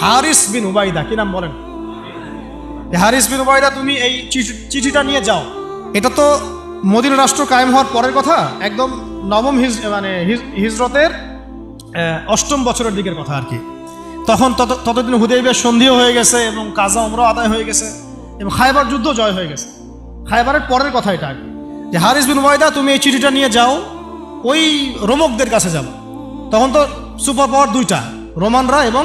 হারিস বিন উবাইদা, কি নাম বলেন? হারিস বিন উবাইদা, তুমি এই চিঠি- চিঠিটা নিয়ে যাও। এটা তো মদিনা রাষ্ট্র কায়েম হওয়ার পরের কথা, একদম নবম হিজ মানে হিজ- হিজরতের অষ্টম বছরের দিকের কথা আর কি। তখন তত ততদিন হুদেবের সন্ধিও হয়ে গেছে এবং কাজা উমরা আদায় হয়ে গেছে এবং খাইবার যুদ্ধ জয় হয়ে গেছে। খাইবারের পরের কথা এটা। যে হারিস বিন ওয়াইদা তুমি এই চিঠিটা নিয়ে যাও, ওই রোমকদের কাছে যাও। তখন তো সুপার পাওয়ার দুইটা, রোমানরা এবং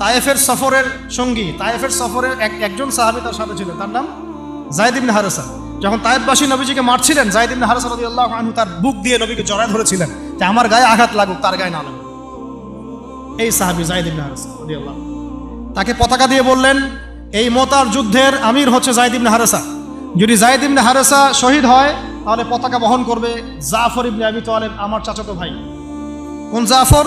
তায়েফের সফরের সঙ্গী, তায়েফের সফরের এক একজন সাহাবি তার সাথে ছিলেন। তার নাম জায়দ ইবনে হারেসা। যখন তায়েফবাসী নবীজিকে মারছিলেন, জায়দ ইবনে হারেসা রাদিয়াল্লাহু আনহু তার বুক দিয়ে নবীকে জড়ায় ধরেছিলেন যে আমার গায়ে আঘাত লাগুক, তার গায়ে না লাগুক। এই সাহাবি জায়দ ইবনে হারেসা রাদিয়াল্লাহু তাকে পতাকা দিয়ে বললেন, এই মোতার যুদ্ধের আমির হচ্ছে জায়দ ইবনে হারেসা। যদি জায়দ ইবনে হারেসা শহীদ হয়, তাহলে পতাকা বহন করবে জাফর ইবনে আবি তালেব, আমার চাচাতো ভাই। কোন জাফর?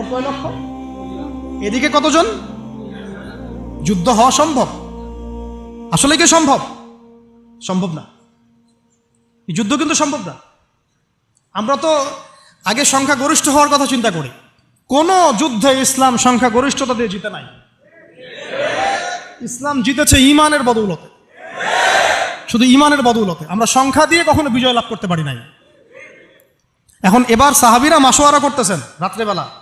লক্ষ? এদিকে কতজন? যুদ্ধ হওয়া সম্ভব? আসলে কি সম্ভব? সম্ভব না। যুদ্ধ কিন্তু সম্ভব না। আমরা তো আগে সংখ্যা গরিষ্ঠ হওয়ার কথা চিন্তা করি। কোনো যুদ্ধে ইসলাম সংখ্যা গরিষ্ঠতা দিয়ে জিতে নাই। ইসলাম জিতেছে ইমানের বদৌলতে। শুধু ইমানের বদৌলতে। আমরা সংখ্যা দিয়ে কখনো বিজয় লাভ করতে পারি নাই। এখন এবার সাহাবিরা মাসোয়ারা করতেছেন, রাত্রেবেলা।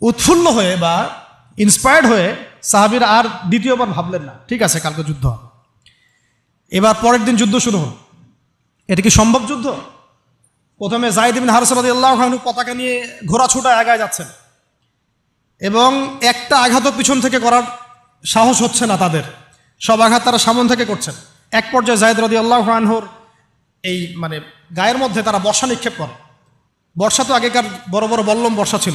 উৎফুল্ল হয়ে বা ইন্সপায়ার্ড হয়ে সাহাবির আর দ্বিতীয়বার ভাবলেন না। ঠিক আছে, কালকে যুদ্ধ হবে। এবার পরের দিন যুদ্ধ শুরু হল। এটা কি সম্ভব যুদ্ধ? প্রথমে জাহিদ বিন হারসাবাদী আল্লাহ পতাকা নিয়ে ঘোড়া ছুটা আগায় যাচ্ছেন। এবং একটা আঘাতও পিছন থেকে করার সাহস হচ্ছে না তাদের। সব আঘাত তারা সামন থেকে করছেন। এক পর্যায়ে জায়দ রদি আল্লাহ আনহর এই মানে গায়ের মধ্যে তারা বর্ষা নিক্ষেপ করে। বর্ষা তো আগেকার বড় বড় বল্লম বর্ষা ছিল।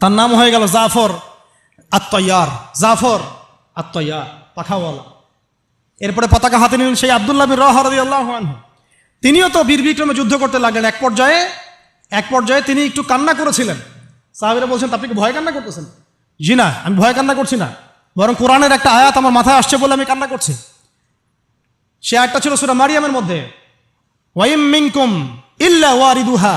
তার নাম হয়ে গেল জাফর আত্ময়ার জাফর আত্ময়ার পাখাওয়ালা এরপরে পতাকা হাতে নিলেন সেই আবদুল্লাহ বিন রহরদি আল্লাহ তিনিও তো বীর বিক্রমে যুদ্ধ করতে লাগলেন। এক পর্যায়ে এক পর্যায়ে তিনি একটু কান্না করেছিলেন। সাহাবিরা বলছেন আপনি কি ভয় কান্না করতেছেন? জি না, আমি ভয় কান্না করছি না। বরং কোরআনের একটা আয়াত আমার মাথায় আসছে বলে আমি কান্না করছি। সে আয়াতটা ছিল সুরা মারিয়ামের মধ্যে। ওয়াইম মিনকুম ইল্লা ওয়ারিদুহা।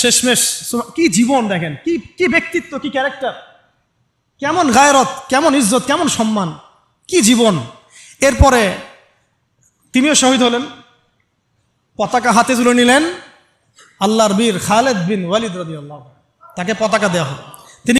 শেষমেশ কি জীবন দেখেন? কি কি ব্যক্তিত্ব, কি ক্যারেক্টার কেমন গায়রত, কেমন ইজ্জত, কেমন সম্মান? কি জীবন? এরপরে তিনিও শহীদ হলেন। পতাকা হাতে তুলে নিলেন আল্লাহর বীর খালেদ বিন ওয়ালিদ রদি আল্লাহ তাকে পতাকা দেওয়া হলো।